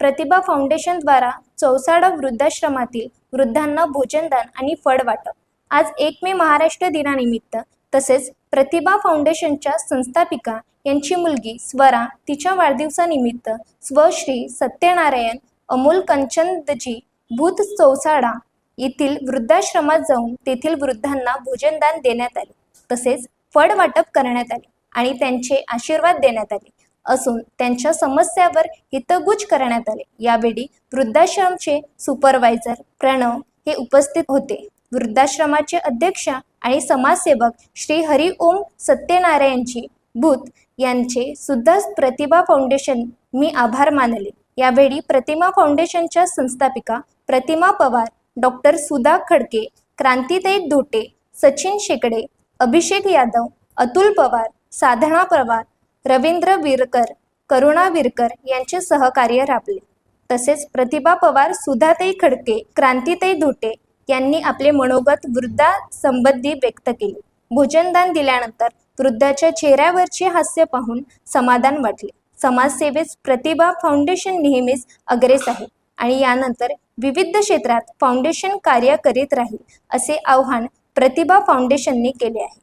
प्रतिभा फाउंडेशनद्वारा चौसाडा वृद्धाश्रमातील वृद्धांना भोजनदान आणि फळ वाटप. आज एक मे महाराष्ट्र दिनानिमित्त तसेच प्रतिभा फाउंडेशनच्या संस्थापिका यांची मुलगी स्वरा तिच्या वाढदिवसानिमित्त स्वश्री सत्यनारायण अमोल कंचनदजी भूत चौसाडा येथील वृद्धाश्रमात जाऊन तेथील वृद्धांना भोजनदान देण्यात आले. तसेच फळ वाटप करण्यात आले आणि त्यांचे आशीर्वाद देण्यात आले. असून त्यांच्या समस्यावर हितगुज करण्यात आले. यावेळी वृद्धाश्रमचे सुपरवायझर प्रणव हे उपस्थित होते. वृद्धाश्रमाचे अध्यक्ष आणि समाजसेवक श्री हरी ओम सत्यनारायणजी भूत यांचे सुद्धा प्रतिभा फाउंडेशन मी आभार मानले. यावेळी प्रतिमा फाउंडेशनच्या संस्थापिका प्रतिमा पवार डॉक्टर सुधा खडके क्रांतीताई धोटे सचिन शेकडे अभिषेक यादव अतुल पवार साधना पवार रवींद्र विरकर करुणा विरकर यांचे सहकार्य राबले. तसेच प्रतिभा पवार सुधाताई खडके क्रांतीताई धोटे यांनी आपले मनोगत वृद्धा संबंधी व्यक्त केले. भोजनदान दिल्यानंतर वृद्धाच्या चेहऱ्यावरचे हास्य पाहून समाधान वाटले. समाजसेवेत प्रतिभा फाउंडेशन नेहमीच अग्रेस आहे आणि यानंतर विविध क्षेत्रात फाउंडेशन कार्य करीत राहील असे आव्हान प्रतिभा फाउंडेशनने केले आहे.